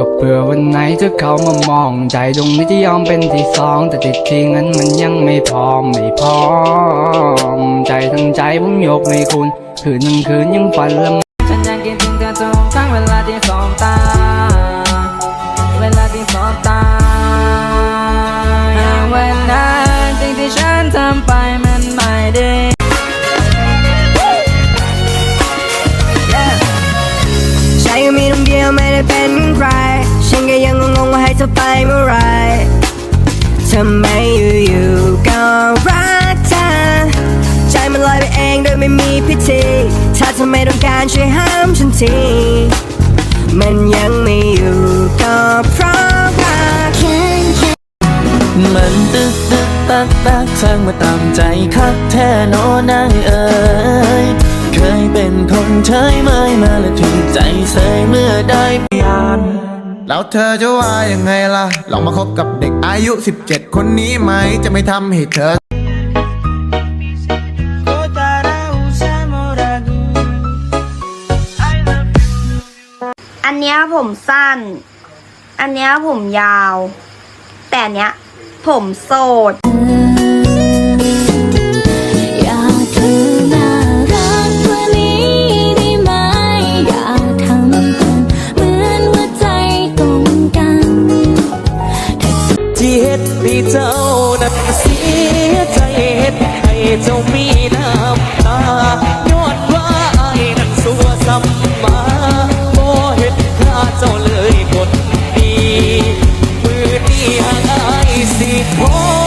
ก็เพื่อวันไหนเธอเขามามองใจดวงนี้จะยอมเป็นที่สอง แต่ติดที่งั้นมันยังไม่พร้อมไม่พร้อม ใจทั้งใจผมยกให้คุณ คืนทั้งคืนยังฝันละฉันยังคิดถึงเธอทุกครั้งเวลาที่สองตา เธอไปเมื่อไรทำไมอยู่ๆก็รักเธอใจมันลอยไปเองโดยไม่มีพิธีถ้าเธอไม่ต้องการช่วยห้ามฉันทีมันยังไม่อยู่ก็เพราะรักแค่มันตึกตึกตักตักฟังมาตามใจคักแท้โนนางเอ๋ยเคยเป็นคนเฉยเมยมาและถูกใจเสยเมื่อได้ แล้วเธอจะว่ายังไงล่ะ ลองมาคบกับเด็กอายุ 17 คนนี้ไหม จะไม่ทำให้เธอ อันเนี้ยผมสั้น อันเนี้ยผมยาว แต่อันเนี้ยผมโสด เฮ็ดให้เจ้านั้นเสียใจเฮ็ดให้เจ้ามีน้ำตาย้อนว่าไอ้นั้นสัวซ้ำมาบ่เห็นค่าเจ้าเลยคนดีมือนี้หากอายสิขอ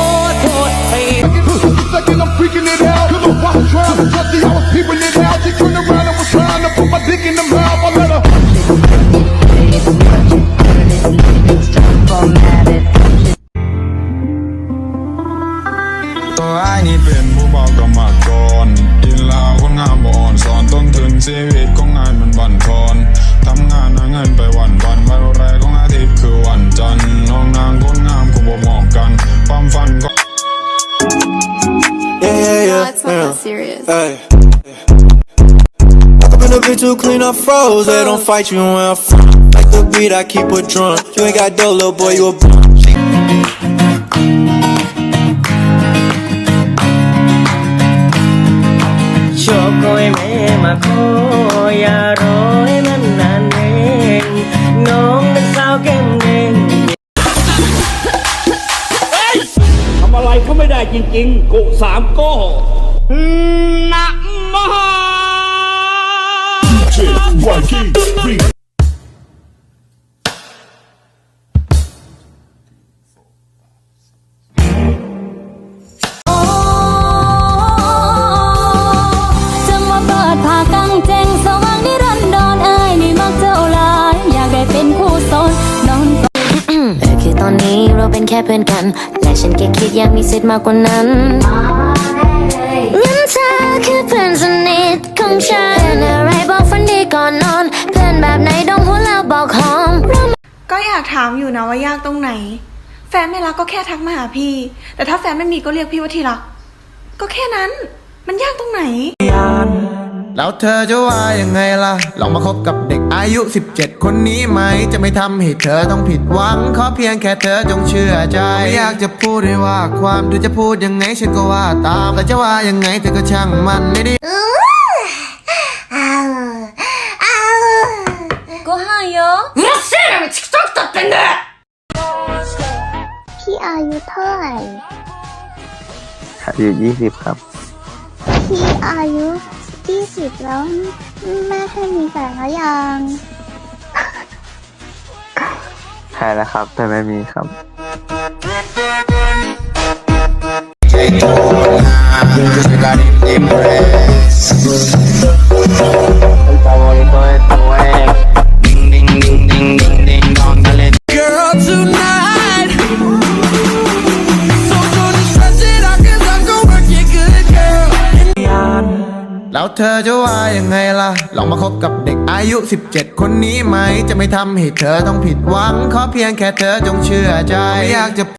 ตัวไอ้ายนี่เป็นผู้บอกกรรมกรอินลาวคนงามบ่อ่อนสอนต้นทุนชีวิตของงานมันบั่นทอนทำงานหาเงินไปวันวันวันแรกของอาทิตย์คือวันจันทร์น้องนางคนงามคงบ่มองกัน ความฝันก็ Yeah, yeah, yeah. it's not that serious. Hey. I've been a bit too clean, I froze. They don't fight you when I front. Like the beat, I keep a drum. You ain't got dough, little boy, you a bum. ขออย่ารอให้มันนานเองน้องเป็นสาวแก้มแดงทำอะไรเขาไม่ได้จริงๆกุสามโก้นะมหาจะ เราเป็นแค่เพื่อนกัน และฉันแค่คิดอยากมีสิทธิ์มากกว่านั้นงั้นเธอคือเพื่อนสนิทของฉันเพื่อนอะไรบอกฝันดีก่อนนอน เพื่อนแบบไหนดองหัวแล้วบอกหอมก็อยากถามอยู่นะว่ายากตรงไหน แฟนไม่รักก็แค่ทักมาหาพี่ แต่ถ้าแฟนไม่มีก็เรียกพี่ว่าที่รัก ก็แค่นั้น มันยากตรงไหน แล้วเธอจะว่ายังไงล่ะ ลองมาคบกับเด็กอายุ 17 คนนี้ไหม จะไม่ทำให้เธอต้องผิดหวัง ขอเพียงแค่เธอจงเชื่อใจ ไม่อยากจะพูดให้ว่าความดูจะพูดยังไงฉันก็ว่าตามแต่จะว่ายังไงเธอก็ช่างมันไม่ได้ก็ให้เยอะพี่อายุเท่าไหร่อายุยี่สิบครับ พี่อายุ ยี่สิบแล้วแม่เคยมีแฟนแล้วยังใช่แล้วครับ แต่ไม่มีครับ แล้วเธอจะว่ายังไงล่ะ ลองมาคบกับเด็กอายุ 17 คนนี้ไหม จะไม่ทำให้เธอต้องผิดหวัง ขอเพียงแค่เธอจงเชื่อใจอยากจะ